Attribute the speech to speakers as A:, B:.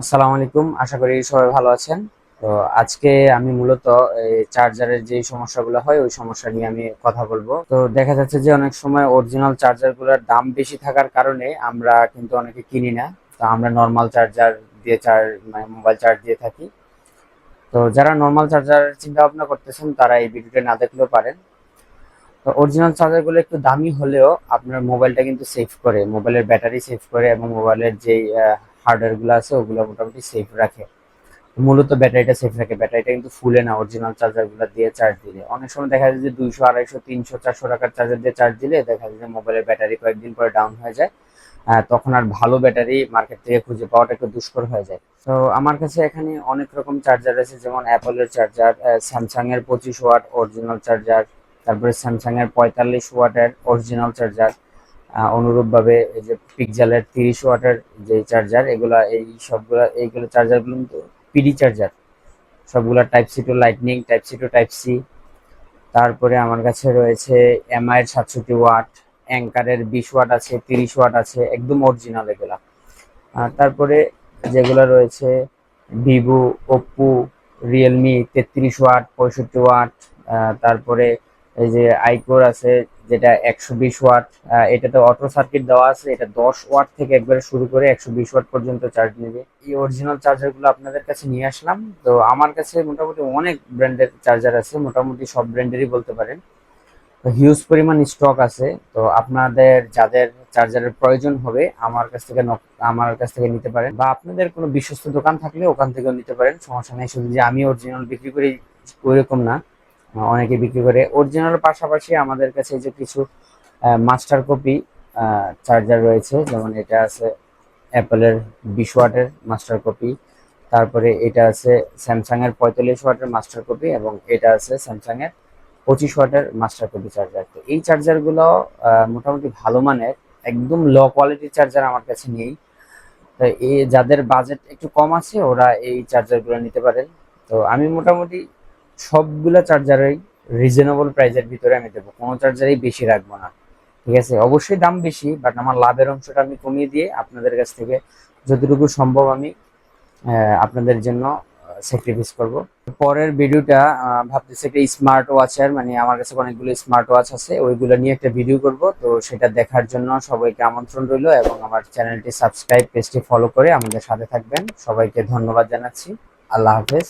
A: আসসালামু আলাইকুম। আশা করি সবাই ভালো আছেন। তো আজকে আমি মূলত এই চার্জারের যে সমস্যাগুলো হয়, ওই সমস্যা নিয়ে আমি কথা বলব। তো দেখা যাচ্ছে যে অনেক সময় অরিজিনাল চার্জারগুলোর দাম বেশি থাকার কারণে আমরা কিন্তু অনেকে কিনি না। তো আমরা নর্মাল চার্জার দিয়ে চার্জ মানে মোবাইল চার্জ দিয়ে থাকি। তো যারা নর্মাল চার্জার চিন্তা ভাবনা করতেছেন, তারা এই ভিডিওটা না দেখলেও পারেন। তো অরিজিনাল চার্জারগুলো একটু দামি হলেও আপনার মোবাইলটা কিন্তু সেভ করে মোবাইলের ব্যাটারি সেভ করে এবং মোবাইলের যেই হার্ডওয়্যারগুলো আছে, ওগুলো মোটামুটি সেফ রাখে। মূলত ব্যাটারিটা সেফ রাখে। ব্যাটারিটা কিন্তু ফুলে না অরিজিনাল চার্জারগুলো দিয়ে চার্জ দিলে। অনেক সময় দেখা যায় যে দুইশো, আড়াইশো, তিনশো, চারশো টাকার চার্জার দিয়ে চার্জ দিলে দেখা যায় যে মোবাইলের ব্যাটারি কয়েকদিন পরে ডাউন হয়ে যায়। তখন আর ভালো ব্যাটারি মার্কেট থেকে খুঁজে পাওয়াটা একটু দুষ্কর হয়ে যায়। তো আমার কাছে এখানে অনেক রকম চার্জার আছে, যেমন অ্যাপলের চার্জার স্যামসাং এর পঁচিশ ওয়াট অরিজিনাল চার্জার তারপরে স্যামসাং এর পঁয়তাল্লিশ ওয়াটের অরিজিনাল চার্জার অনুরূপভাবে এই যে পিকজালের তিরিশ ওয়াটের যে চার্জার এগুলা এই সবগুলা এইগুলো চার্জারগুলো কিন্তু পিডি চার্জার সবগুলা type C to lightning type C to type C তারপরে আমার কাছে রয়েছে এমআই এর সাতষট্টি ওয়াট অ্যাঙ্কারের বিশ ওয়াট আছে, তিরিশ ওয়াট আছে, একদম অরিজিনাল এগুলা। তারপরে যেগুলো রয়েছে, ভিভো, ওপ্পো, রিয়েলমি তেত্রিশ ওয়াট, পঁয়ষট্টি ওয়াট তারপরে এই যে আইকোর আছে যেটা একশো বিশ ওয়াট এটাতে অটো সার্কিট দেওয়া আছে, এটা দশ ওয়াট থেকে একবারে শুরু করে একশো বিশ ওয়াট পর্যন্ত চার্জ নেবে। এই অরিজিনাল চার্জারগুলো আপনাদের কাছে নিয়ে আসলাম। তো আমার কাছে মোটামুটি অনেক ব্র্যান্ডের চার্জার আছে, মোটামুটি সব ব্র্যান্ডেরই বলতে পারেন। তো হিউজ পরিমাণ স্টক আছে। তো আপনাদের যাদের চার্জারের প্রয়োজন হবে, আমার কাছ থেকে আমার কাছ থেকে নিতে পারেন। বা আপনাদের কোনো বিশ্বস্ত দোকান থাকলে ওখান থেকেও নিতে পারেন, সমস্যা নেই। শুধু যে আমি অরিজিনাল বিক্রি করি, ওইরকম না। অনেকে বিক্রি করে। অরিজিনাল পাশাপাশি আমাদের কাছে যে কিছু মাস্টার কপি চার্জার রয়েছে। যেমন এটা আছে অ্যাপেলের বিশ ওয়াটের মাস্টার কপি তারপরে এটা আছে স্যামসাং এর পঁয়তাল্লিশ ওয়াটের মাস্টার কপি এবং এটা আছে স্যামসাং এর পঁচিশ ওয়াটের মাস্টার কপি চার্জার তো এই চার্জারগুলো মোটামুটি ভালো মানের, একদম লো কোয়ালিটির চার্জার আমার কাছে নেই। তো এই যাদের বাজেট একটু কম আছে, ওরা এই চার্জারগুলো নিতে পারেন। তো আমি মোটামুটি সবগুলা চার্জারই রিজনেবল প্রাইসের ভিতরে আমি দেবো। কোনো চার্জারই বেশি রাখব না। ঠিক আছে? অবশ্যই দাম বেশি বাট আমার লাভের অংশটা আমি কমিয়ে দিয়ে আপনাদের কাছ থেকে যতটুকু সম্ভব আমি আপনাদের জন্য স্যাক্রিফাইস করব। পরের ভিডিওটা ভাবতেছি একটা স্মার্ট ওয়াচের মানে আমার কাছে অনেকগুলো স্মার্ট ওয়াচ আছে, ওইগুলো নিয়ে একটা ভিডিও করব। তো সেটা দেখার জন্য সবাইকে আমন্ত্রণ রইল এবং আমার চ্যানেলটি সাবস্ক্রাইব পেজটি ফলো করে আমাদের সাথে থাকবেন। সবাইকে ধন্যবাদ জানাচ্ছি। আল্লাহ হাফেজ।